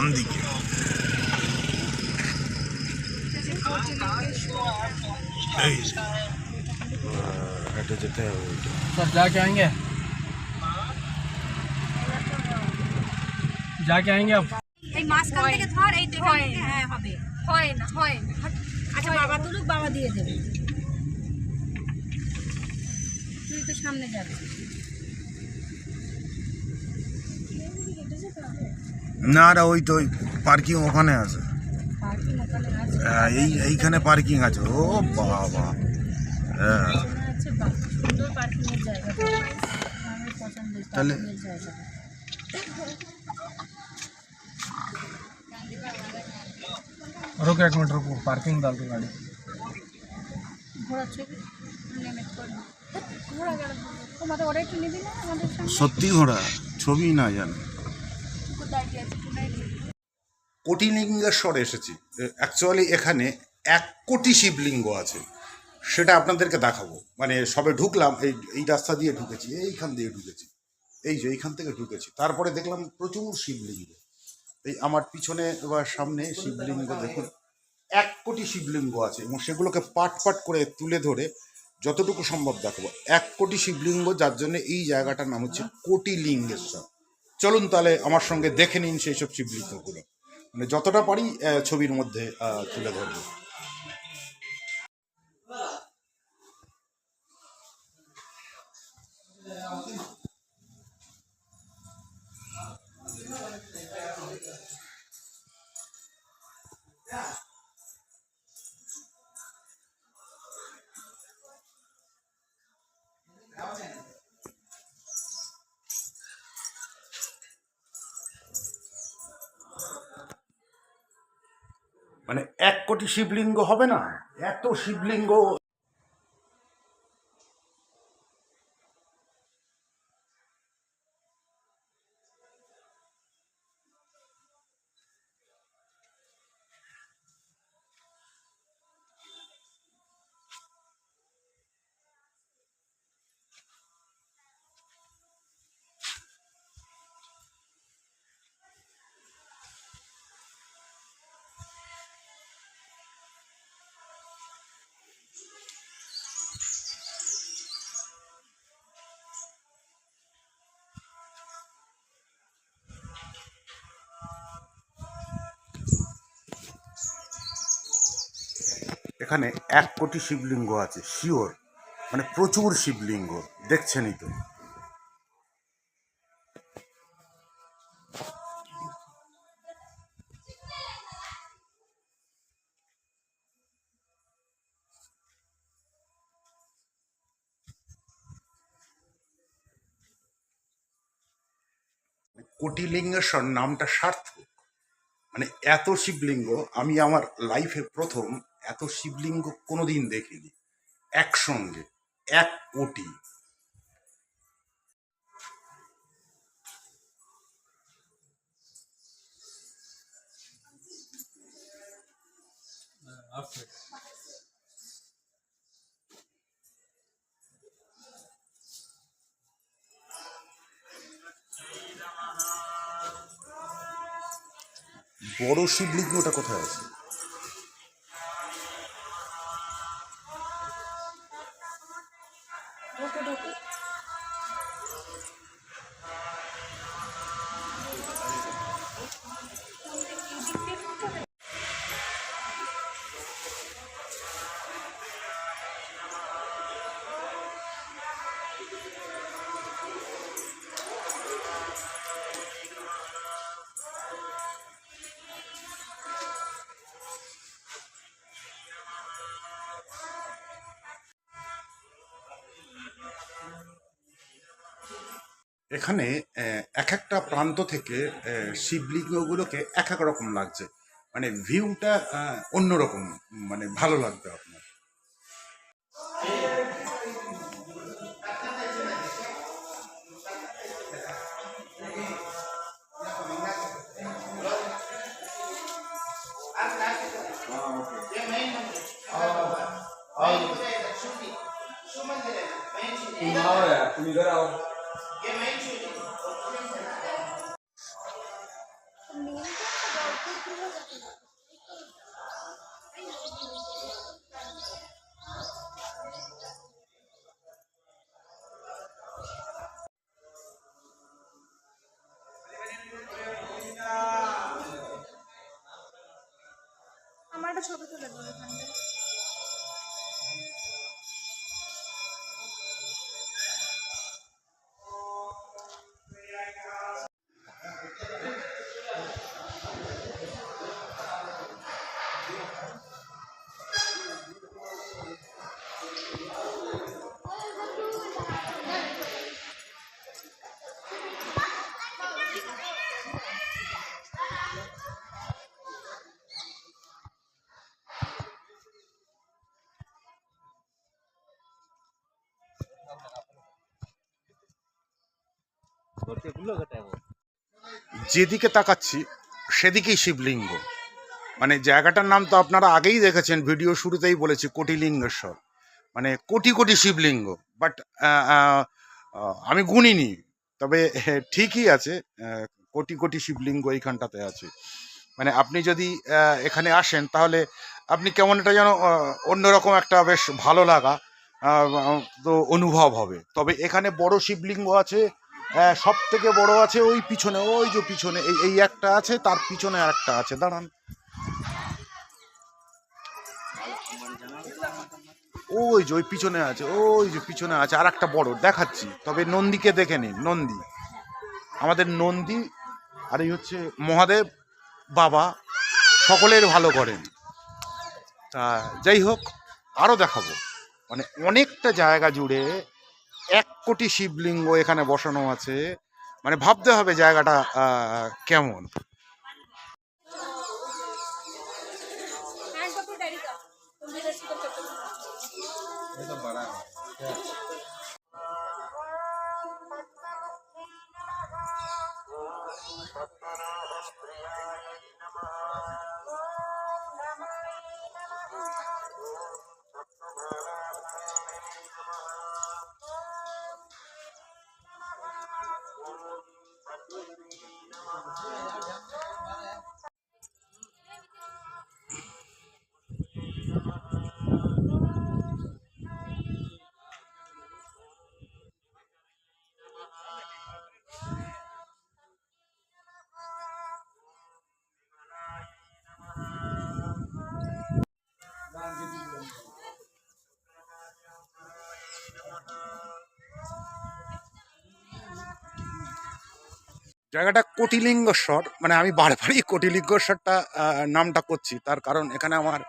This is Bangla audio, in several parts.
ডান দিকে এই যে। হেঁটে যেতে হবে ওইটা सब जाके आएंगे जाके आएंगे अब এই মাঝখান থেকে ধর এই তো এখান থেকে হ্যাঁ হবে হয় না হয় না আচ্ছা বাবা তুলুক বাবা দিয়ে দেবে তুই তো সামনে যাবি না না ওই তো ওই পার্কিং ওখানে আছে পার্কিং ওখানে আছে হ্যাঁ, এই এইখানে পার্কিং আছে ও বাবা হ্যাঁ মনে হচ্ছে বাহ, সুন্দর পার্কিং এর জায়গা আমার পছন্দ তাহলে- পার্কিং এর জায়গা रुको एक मिनट रुको पार्किंग डाल दो गाड़ी ঘোড়া ছবি নেমে করবো ঘোড়া গেল তোমাদের ওরা একটু নিবি না আমাদের সঙ্গে সত্যি ঘোড়া ছবি না জানে কোটিলিঙ্গেশ্বর এসেছি। অ্যাকচুয়ালি এখানে এক কোটি শিবলিঙ্গ আছে। সেটা আপনাদেরকে দেখাবো। মানে সবে ঢুকলাম, এই এই রাস্তা দিয়ে ঢুকেছি, এইখান দিয়ে ঢুকেছি, এই যে এইখান থেকে ঢুকেছি। তারপরে দেখলাম প্রচুর শিবলিঙ্গ। এই আমার পিছনে বা সামনে শিবলিঙ্গ দেখুন, এক কোটি শিবলিঙ্গ আছে এবং সেগুলোকে পাট পাট করে তুলে ধরে যতটুকু সম্ভব দেখাবো। এক কোটি শিবলিঙ্গ, যার জন্য এই জায়গাটার নাম হচ্ছে কোটিলিঙ্গেশ্বর। চলুন তাহলে আমার সঙ্গে দেখে নিন সেই সব চিবৃত্তগুলো মানে যতটা পারি ছবির মধ্যে তুলে ধরবো। মানে এক কোটি শিবলিঙ্গ হবে না? এত শিবলিঙ্গ এখানে এক কোটি শিবলিঙ্গ আছে শিওর মানে প্রচুর শিবলিঙ্গ, দেখছেনই তো। কোটিলিঙ্গেশ্বর নামটা সার্থক। মানে এত শিবলিঙ্গ, আমি আমার লাইফে প্রথম এত শিবলিঙ্গ কোনোদিন দেখিনি। একসঙ্গে এক কোটি বড় শিবলিঙ্গটা কোথায় আছে? ওকে ঢোকে। এখানে এক একটা প্রান্ত থেকে শিবলিঙ্গগুলোকে এক এক রকম লাগছে মানে ভিউটা অন্যরকম মানে ভালো লাগবে আপনার তুমি out? আমার একটা ছবি তুলে দেবো যেদিকে তাকাচ্ছি, সেদিকেই শিবলিঙ্গ। মানে জায়গাটার নাম তো আপনারা আগেই দেখেছেন, ভিডিও শুরুতেই বলেছি, কোটিলিঙ্গেশ্বর। মানে কোটি কোটি শিবলিঙ্গ। বাট আমি গুনিনি, তবে ঠিকই আছে কোটি কোটি শিবলিঙ্গ এইখানটাতে আছে। মানে আপনি যদি এখানে আসেন, তাহলে আপনি কেমন একটা যেন অন্যরকম একটা বেশ ভালো লাগা তো অনুভব হবে। তবে এখানে বড় শিবলিঙ্গ আছে সব থেকে বড় আছে ওই পিছনে, ওই যে পিছনে, এই এই একটা আছে, তার পিছনে আর একটা আছে, দাঁড়ান। ওই যে ওই পিছনে আছে, ওই যে পিছনে আছে আর একটা বড়, দেখাচ্ছি, তবে নন্দীকে দেখে নিন, নন্দী। আমাদের নন্দী, আর এই হচ্ছে মহাদেব, বাবা, সকলের ভালো করেন। তা যাই হোক আরও দেখাবো। মানে অনেকটা জায়গা জুড়ে এক কোটি শিবলিঙ্গ এখানে বসানো আছে। মানে ভাবতে হবে জায়গাটা কেমন। জায়গাটা কোটিলিঙ্গেশ্বর মানে আমি বারবারই কোটিলিঙ্গেশ্বরটা আহ, নামটা করছি। তার কারণ এখানে আমার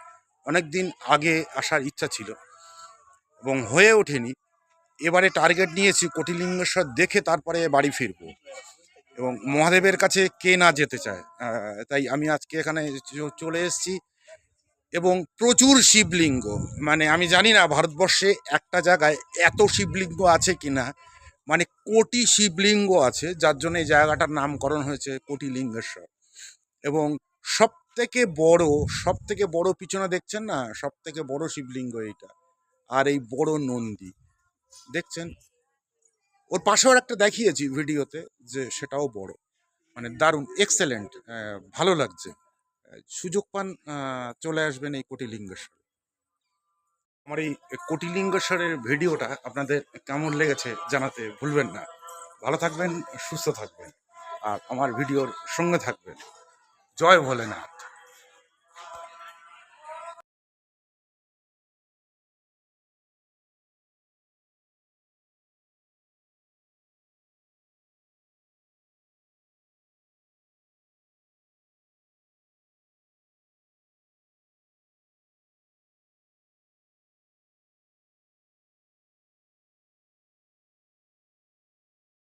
অনেক দিন আগে আসার ইচ্ছা ছিল এবং হয়ে ওঠেনি। এবারে টার্গেট নিয়েছি কোটিলিঙ্গেশ্বর দেখে তারপরে বাড়ি ফিরবো এবং মহাদেবের কাছে কে না যেতে চায় তাই আমি আজকে এখানে চলে এসেছি এবং প্রচুর শিবলিঙ্গ। মানে আমি জানি না ভারতবর্ষে একটা জায়গায় এত শিবলিঙ্গ আছে কিনা। মানে কোটি শিবলিঙ্গ আছে, যার জন্য এই জায়গাটার নামকরণ হয়েছে কোটিলিঙ্গেশ্বর। এবং সব থেকে বড় সব থেকে বড় পিছনে দেখছেন না? সব থেকে বড় শিবলিঙ্গ এইটা। আর এই বড় নন্দী। দেখছেন? ওর পাশেও একটা দেখিয়েছি ভিডিওতে যে সেটাও বড়। মানে দারুণ এক্সেলেন্ট ভালো লাগছে। সুযোগ পান চলে আসবেন এই কোটিলিঙ্গেশ্বর। আমার এই কোটিলিঙ্গেশ্বরের ভিডিওটা আপনাদের কেমন লেগেছে জানাতে ভুলবেন না। ভালো থাকবেন, সুস্থ থাকবেন। আর আমার ভিডিওর সঙ্গে থাকবেন। জয় ভোলেনাথ।